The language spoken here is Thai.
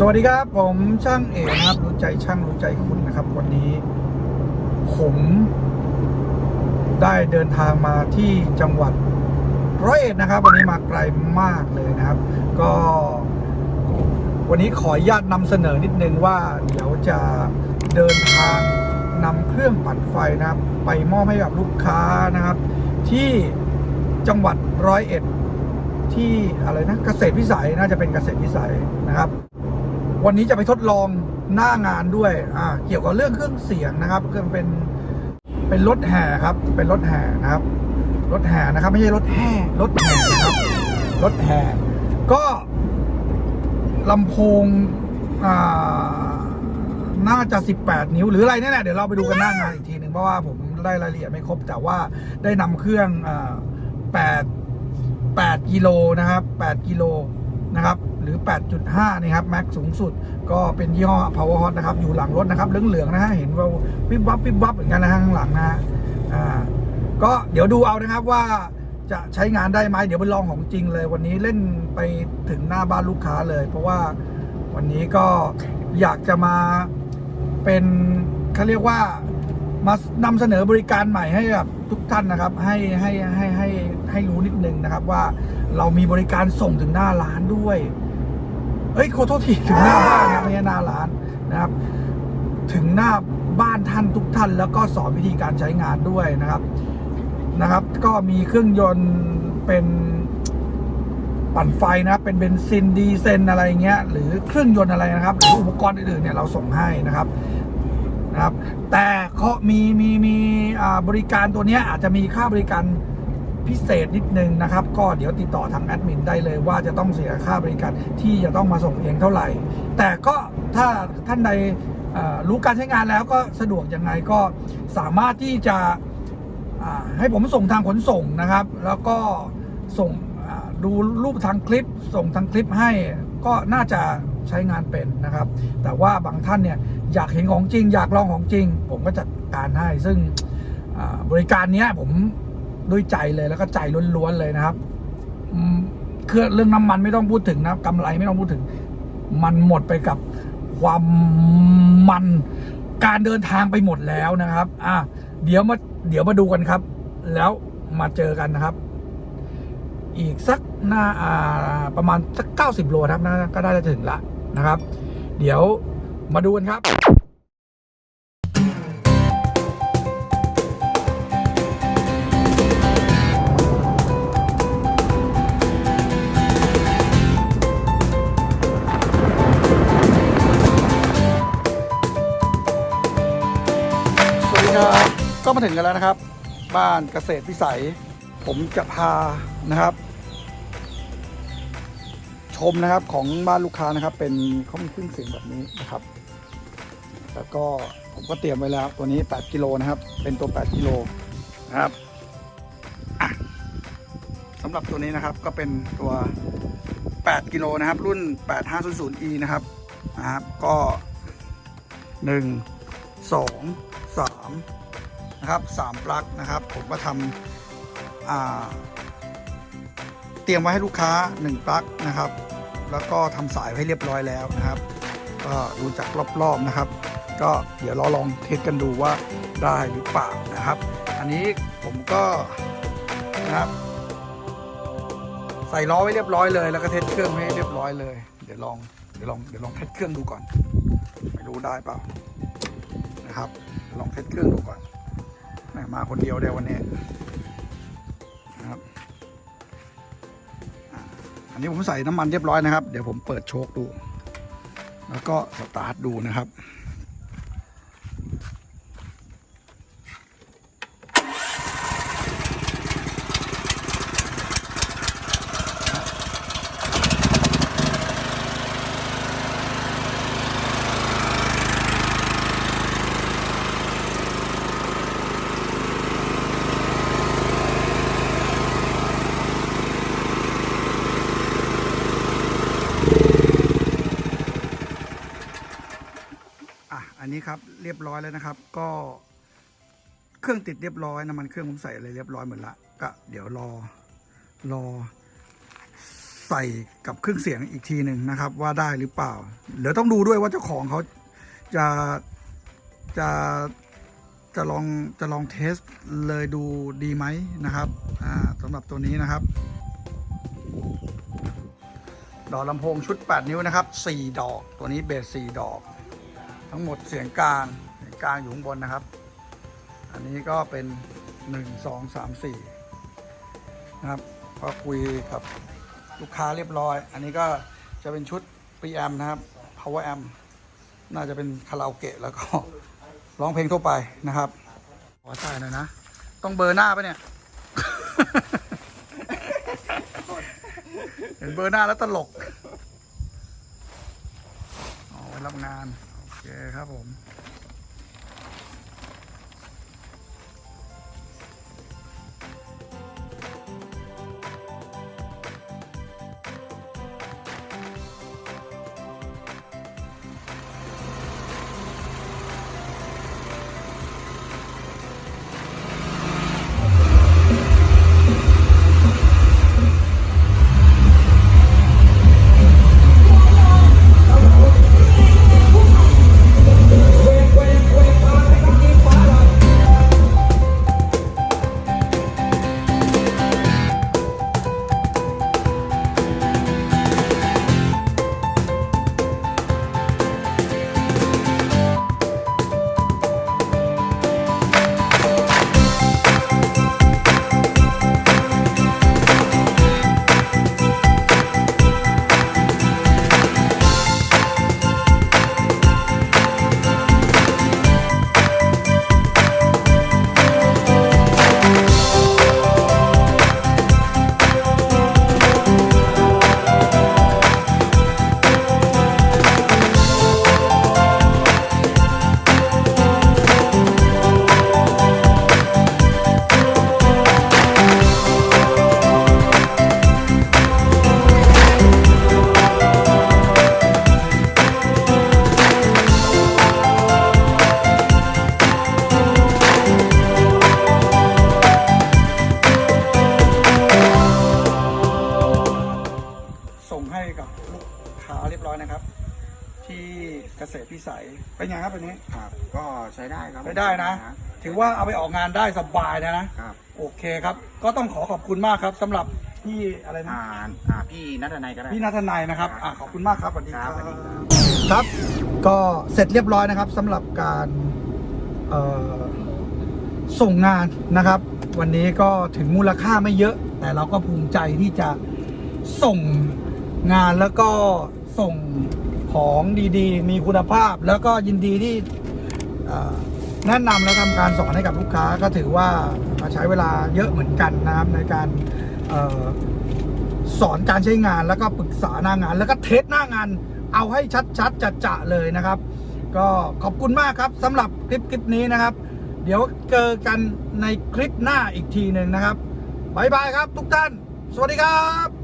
สวัสดีครับ ผมช่างเอกนะครับรู้ใจช่างรู้ใจคุณนะครับ วันนี้ ผมได้เดินทางมาที่จังหวัดร้อยเอ็ดนะครับ วันนี้มาไกลมากเลยนะครับ ก็ วันนี้ขออนุญาตนำเสนอนิดนึงว่า เดี๋ยวจะเดินทางนำเครื่องปั่นไฟนะครับ ไปมอบให้กับลูกค้านะครับ ที่จังหวัดร้อยเอ็ดที่อะไรนะเกษตรวิสัยน่าจะเป็นเกษตรวิสัยนะครับ วันนี้จะไปทดลองหน้างานด้วย อ่า เกี่ยวกับเรื่องเครื่องเสียงนะครับเครื่องเป็นเป็นรถแห่ครับ เป็นรถแห่นะครับ รถแห่นะครับ ไม่ใช่รถแห่รถแห่นะครับ รถแห่ก็ลำโพงอ่าน่าจะ 18 นิ้วหรืออะไรเนี่ยแหละเดี๋ยวเราไปดูกันหน้างานอีกทีหนึ่งเพราะว่าผมได้รายละเอียดไม่ครบ แต่ว่าได้นำเครื่องอ่า8 8กิโลนะครับ 8 กิโลนะครับ หรือ 8.5 นี่ครับ แม็กสูงสุดก็เป็นยี่ห้อ Power Hot นะครับ อยู่หลังรถนะครับเหลืองๆนะฮะ เห็นว่าวิบวับวิบวับเหมือนกันนะฮะข้างหลังนะฮะอ่าก็เดี๋ยวดูเอานะครับว่าจะใช้งานได้ไหมเดี๋ยวไปลองของจริงเลย วันนี้เล่นไปถึงหน้าบ้านลูกค้าเลย เพราะว่าวันนี้ก็อยากจะมาเป็นเขาเรียกว่ามานำเสนอบริการใหม่ให้กับทุกท่านนะครับ ให้ให้ให้ให้ให้รู้นิดนึงนะครับว่าเรามีบริการส่งถึงหน้าร้านด้วย เอ้ยขอโทษทีถึงหน้าบ้านนะไม่ใช่หน้าร้านนะครับ ถึงหน้าบ้านท่านทุกท่าน แล้วก็สอนวิธีการใช้งานด้วยนะครับนะครับ ก็มีเครื่องยนต์เป็นปั่นไฟนะเป็นเบนซินดีเซนอะไรเงี้ย หรือเครื่องยนต์อะไรนะครับหรืออุปกรณ์อื่นๆเนี่ยเราส่งให้นะครับนะครับ แต่เขามีมีมีบริการตัวเนี้ยอาจจะมีค่าบริการ พิเศษนิดนึงนะครับ ก็เดี๋ยวติดต่อทางแอดมินได้เลยว่าจะต้องเสียค่าบริการที่จะต้องมาส่งเองเท่าไหร่ แต่ก็ถ้าท่านใดรู้การใช้งานแล้วก็สะดวกยังไงก็สามารถที่จะให้ผมส่งทางขนส่งนะครับ แล้วก็ส่งดูรูปทางคลิป ส่งทางคลิปให้ก็น่าจะใช้งานเป็นนะครับ แต่ว่าบางท่านเนี่ยอยากเห็นของจริง อยากลองของจริง ผมก็จัดการให้ซึ่งบริการนี้ผม ด้วยใจเลยแล้วก็ใจล้วนๆเลยนะครับเครื่องเรื่องน้ำมันไม่ต้องพูดถึงนะครับกำไรไม่ต้องพูดถึง มันหมดไปกับความมันการเดินทางไปหมดแล้วนะครับ อะเดี๋ยวมาเดี๋ยวมาดูกันครับ แล้วมาเจอกันนะครับ อีกสักหน้าอ่าประมาณสักเก้าสิบโลนะครับน่าก็ได้จะถึงละนะครับ เดี๋ยวมาดูกันครับ ก็มาถึงกันแล้วนะครับ บ้านเกษตรวิสัย ผมจะพานะครับ ชมนะครับของบ้านลูกค้านะครับ เป็นเขามีเครื่องเสียงแบบนี้นะครับ แล้วก็ผมก็เตรียมไว้แล้วตัวนี้ 8 กิโลนะครับ เป็นตัว 8 กิโลนะครับสำหรับตัวนี้นะครับก็เป็นตัว 8 กิโลนะครับ รุ่น 8500E นะครับนะครับ ก็ 1 2 3 นะครับ3ปลั๊กนะครับ ผมก็ทำาเตรียมไว้ให้ลูกค้า 1 ปลั๊กนะครับ แล้วก็ทำสายไว้เรียบร้อยแล้วนะครับ ก็ดูจากรอบๆนะครับ ก็เดี๋ยวเราลองเทสกันดูว่าได้หรือเปล่านะครับ อันนี้ผมก็นะครับ ใส่ล้อไว้เรียบร้อยเลย แล้วก็เทสเครื่องให้เรียบร้อยเลย เดี๋ยวลองเดี๋ยวลองเดี๋ยวลองเทสเครื่องดูก่อนไม่รู้ได้เปล่านะครับ ลองเทสเครื่องดูก่อน มาคนเดียวเดียววันนี้นะครับอันนี้ผมใส่น้ำมันเรียบร้อยนะครับ เดี๋ยวผมเปิดโชคดู แล้วก็สตาร์ทดูนะครับ นี้ครับเรียบร้อยแล้วนะครับ ก็เครื่องติดเรียบร้อยน้ำมันเครื่องผมใส่อะไรเรียบร้อยหมดละก็เดี๋ยวรอรอใส่กับเครื่องเสียงอีกทีหนึ่งนะครับ ว่าได้หรือเปล่าเดี๋ยวต้องดูด้วยว่าเจ้าของเขาจะจะจะลองจะลองเทสเลยดูดีไหมนะครับอ่าสำหรับตัวนี้นะครับ ดอกลำโพงชุด 8 นิ้วนะครับ 4 ดอกตัวนี้เบส4ดอก ทั้งหมดเสียงกลางเสียงกลางอยู่ข้างบนนะครับ อันนี้ก็เป็น1 2 3 4นะครับก็คุยกับลูกค้าเรียบร้อย อันนี้ก็จะเป็นชุด preamp นะครับ power amp น่าจะเป็นคาราโอเกะแล้วก็ร้องเพลงทั่วไปนะครับขอถ่หน่อยนะ ต้องเบอร์หน้าปะเนี่ยเห็นเบอร์หน้าแล้วตลกอ๋อไว้รับงาน เคครับผม เป็นไงครับเป็นนี้ ครับ ก็ใช้ได้ครับใช้ได้นะ ถือว่าเอาไปออกงานได้สบายนะนะครับโอเคครับ ก็ต้องขอขอบคุณมากครับสำหรับพี่อะไรนะ อ่าอ่าพี่นัทนายก็ได้ พี่นัทนายนะครับอะขอบคุณมากครับสวัสดีคครัรับบสวัสดีครับ ครับ ก็เสร็จเรียบร้อยนะครับสำหรับการเอ่อส่งงานนะครับ วันนี้ก็ถึงมูลค่าไม่เยอะ แต่เราก็ภูมิใจที่จะส่งงานแล้วก็ส่ง ของดีๆ มีคุณภาพ แล้วก็ยินดีที่แนะนำและทำการสอนให้กับลูกค้าก็ถือว่าใช้เวลาเยอะเหมือนกันนะครับในการอสอนการใช้งานแล้วก็ปรึกษาหน้างาน แล้วก็เทสหน้างาน เอาให้ชัดๆจะๆเลยนะครับ ก็ขอบคุณมากครับสำหรับคลิปคลิปนี้นะครับ เดี๋ยวเจอกันในคลิปหน้าอีกทีหนึ่งนะครับบายบายครับทุกท่าน สวัสดีครับ